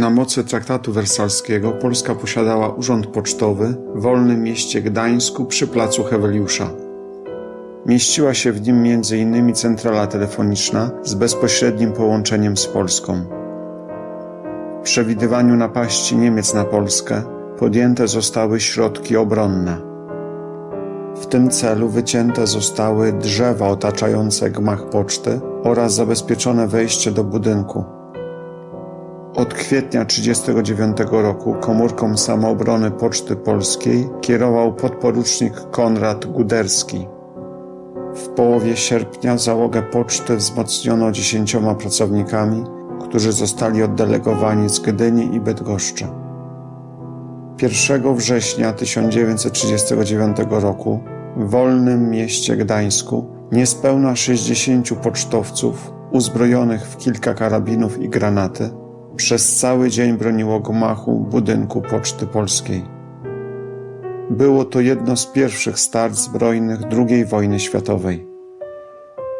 Na mocy traktatu wersalskiego Polska posiadała urząd pocztowy w wolnym mieście Gdańsku przy placu Heweliusza. Mieściła się w nim m.in. centrala telefoniczna z bezpośrednim połączeniem z Polską. W przewidywaniu napaści Niemiec na Polskę podjęte zostały środki obronne. W tym celu wycięte zostały drzewa otaczające gmach poczty oraz zabezpieczone wejście do budynku. Od kwietnia 1939 roku komórką samoobrony Poczty Polskiej kierował podporucznik Konrad Guderski. W połowie sierpnia załogę poczty wzmocniono dziesięcioma pracownikami, którzy zostali oddelegowani z Gdyni i Bydgoszczy. 1 września 1939 roku w wolnym mieście Gdańsku niespełna 60 pocztowców uzbrojonych w kilka karabinów i granaty przez cały dzień broniło gmachu budynku Poczty Polskiej. Było to jedno z pierwszych start zbrojnych II wojny światowej.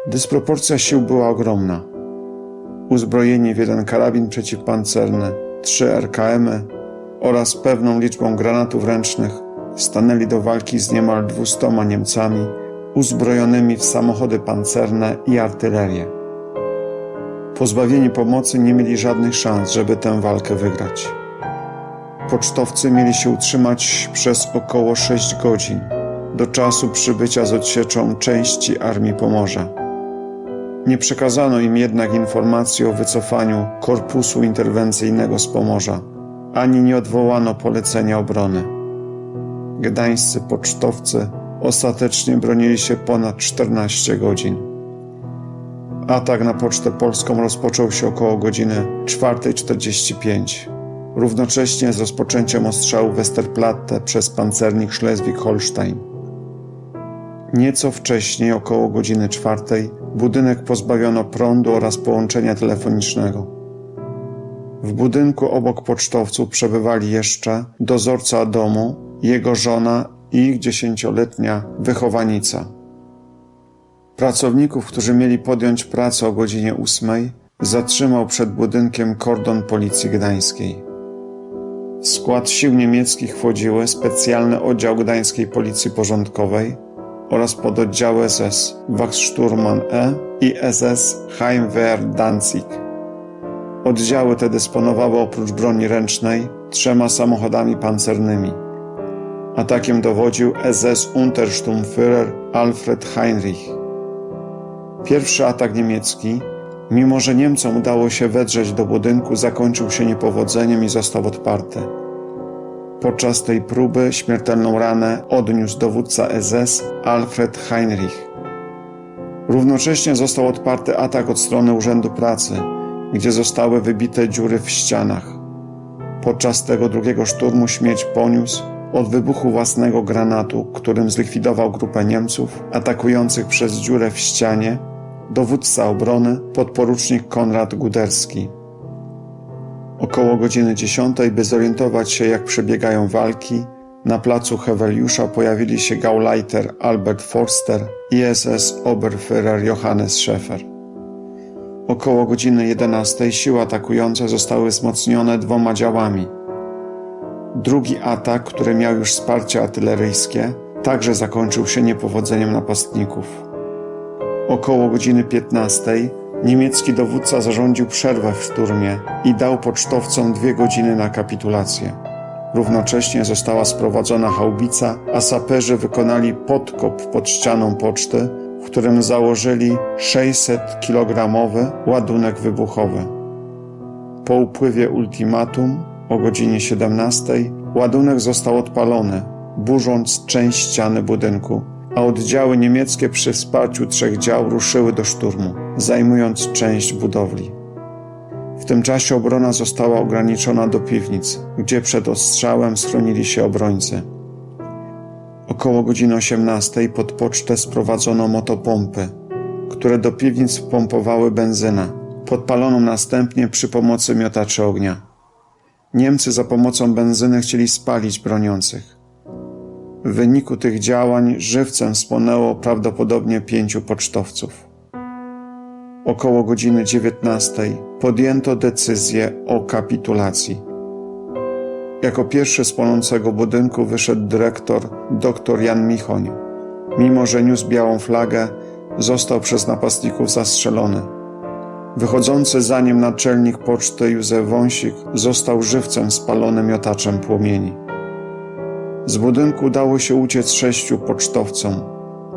Dysproporcja sił była ogromna. Uzbrojeni w jeden karabin przeciwpancerny, trzy RKM-y oraz pewną liczbą granatów ręcznych stanęli do walki z niemal dwustoma Niemcami uzbrojonymi w samochody pancerne i artylerię. Pozbawieni pomocy nie mieli żadnych szans, żeby tę walkę wygrać. Pocztowcy mieli się utrzymać przez około 6 godzin, do czasu przybycia z odsieczą części Armii Pomorza. Nie przekazano im jednak informacji o wycofaniu korpusu interwencyjnego z Pomorza, ani nie odwołano polecenia obrony. Gdańscy pocztowcy ostatecznie bronili się ponad 14 godzin. Atak na Pocztę Polską rozpoczął się około godziny 4.45, równocześnie z rozpoczęciem ostrzału Westerplatte przez pancernik Schleswig-Holstein. Nieco wcześniej, około godziny czwartej, budynek pozbawiono prądu oraz połączenia telefonicznego. W budynku obok pocztowców przebywali jeszcze dozorca domu, jego żona i ich dziesięcioletnia wychowanica. Pracowników, którzy mieli podjąć pracę o godzinie ósmej, zatrzymał przed budynkiem kordon Policji Gdańskiej. W skład sił niemieckich wchodziły specjalny oddział Gdańskiej Policji Porządkowej oraz pododdziały SS Wachsturman E i SS Heimwehr Danzig. Oddziały te dysponowały oprócz broni ręcznej trzema samochodami pancernymi. Atakiem dowodził SS Untersturmführer Alfred Heinrich. Pierwszy atak niemiecki, mimo że Niemcom udało się wedrzeć do budynku, zakończył się niepowodzeniem i został odparty. Podczas tej próby śmiertelną ranę odniósł dowódca SS Alfred Heinrich. Równocześnie został odparty atak od strony Urzędu Pracy, gdzie zostały wybite dziury w ścianach. Podczas tego drugiego szturmu śmierć poniósł od wybuchu własnego granatu, którym zlikwidował grupę Niemców atakujących przez dziurę w ścianie dowódca obrony podporucznik Konrad Guderski. Około godziny 10, by zorientować się jak przebiegają walki, na placu Heweliusza pojawili się Gauleiter Albert Forster i SS Oberführer Johannes Schäfer. Około godziny 11 siły atakujące zostały wzmocnione dwoma działami. Drugi atak, który miał już wsparcie artyleryjskie, także zakończył się niepowodzeniem napastników. Około godziny 15 niemiecki dowódca zarządził przerwę w szturmie i dał pocztowcom dwie godziny na kapitulację. Równocześnie została sprowadzona haubica, a saperzy wykonali podkop pod ścianą poczty, w którym założyli 600-kilogramowy ładunek wybuchowy. Po upływie ultimatum o godzinie 17 ładunek został odpalony, burząc część ściany budynku, a oddziały niemieckie przy wsparciu trzech dział ruszyły do szturmu, zajmując część budowli. W tym czasie obrona została ograniczona do piwnic, gdzie przed ostrzałem schronili się obrońcy. Około godziny 18 pod pocztę sprowadzono motopompy, które do piwnic wpompowały benzynę, podpaloną następnie przy pomocy miotaczy ognia. Niemcy za pomocą benzyny chcieli spalić broniących. W wyniku tych działań żywcem spłonęło prawdopodobnie pięciu pocztowców. około godziny 19, podjęto decyzję o kapitulacji. Jako pierwszy z płonącego budynku wyszedł dyrektor dr Jan Michoń. Mimo, że niósł białą flagę, został przez napastników zastrzelony. Wychodzący za nim naczelnik poczty Józef Wąsik został żywcem spalony miotaczem płomieni. Z budynku udało się uciec sześciu pocztowcom.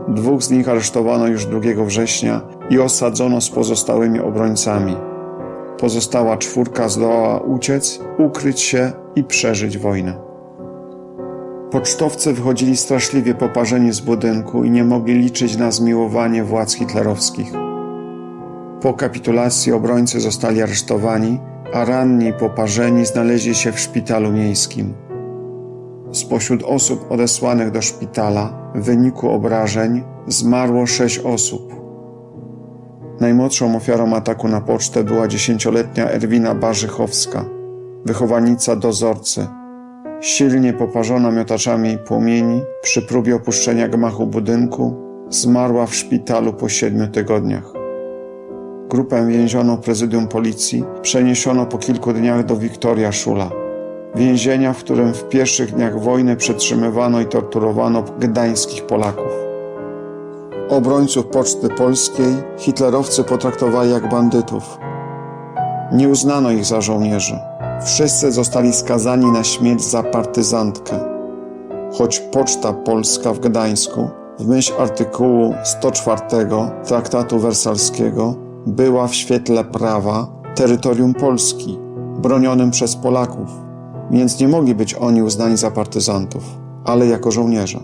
Dwóch z nich aresztowano już 2 września i osadzono z pozostałymi obrońcami. Pozostała czwórka zdołała uciec, ukryć się i przeżyć wojnę. Pocztowcy wychodzili straszliwie poparzeni z budynku i nie mogli liczyć na zmiłowanie władz hitlerowskich. Po kapitulacji obrońcy zostali aresztowani, a ranni poparzeni znaleźli się w szpitalu miejskim. Spośród osób odesłanych do szpitala w wyniku obrażeń zmarło sześć osób. Najmłodszą ofiarą ataku na pocztę była dziesięcioletnia Erwina Barzychowska, wychowanica dozorcy. Silnie poparzona miotaczami płomieni, przy próbie opuszczenia gmachu budynku, zmarła w szpitalu po siedmiu tygodniach. Grupę więzioną prezydium policji przeniesiono po kilku dniach do Wiktoria Szula, więzienia, w którym w pierwszych dniach wojny przetrzymywano i torturowano gdańskich Polaków. Obrońców Poczty Polskiej hitlerowcy potraktowali jak bandytów. Nie uznano ich za żołnierzy. Wszyscy zostali skazani na śmierć za partyzantkę. Choć Poczta Polska w Gdańsku, w myśl artykułu 104 Traktatu Wersalskiego, była w świetle prawa terytorium Polski, bronionym przez Polaków, więc nie mogli być oni uznani za partyzantów, ale jako żołnierze.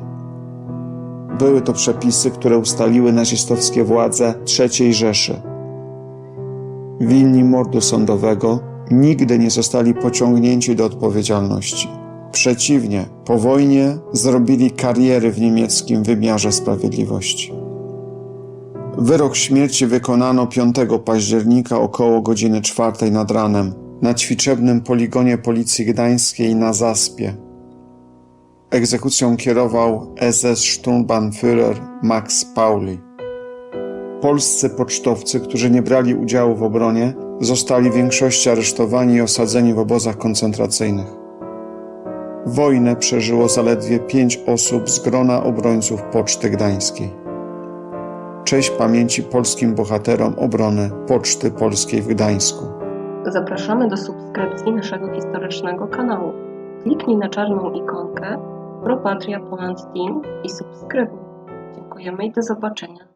Były to przepisy, które ustaliły nazistowskie władze III Rzeszy. Winni mordu sądowego nigdy nie zostali pociągnięci do odpowiedzialności. Przeciwnie, po wojnie zrobili kariery w niemieckim wymiarze sprawiedliwości. Wyrok śmierci wykonano 5 października około godziny 4 nad ranem na ćwiczebnym poligonie Policji Gdańskiej na Zaspie. Egzekucją kierował SS Sturmbannführer Max Pauli. Polscy pocztowcy, którzy nie brali udziału w obronie, zostali w większości aresztowani i osadzeni w obozach koncentracyjnych. Wojnę przeżyło zaledwie pięć osób z grona obrońców Poczty Gdańskiej. Cześć pamięci polskim bohaterom obrony Poczty Polskiej w Gdańsku. Zapraszamy do subskrypcji naszego historycznego kanału. Kliknij na czarną ikonkę Pro Patria Poland Team i subskrybuj. Dziękujemy i do zobaczenia.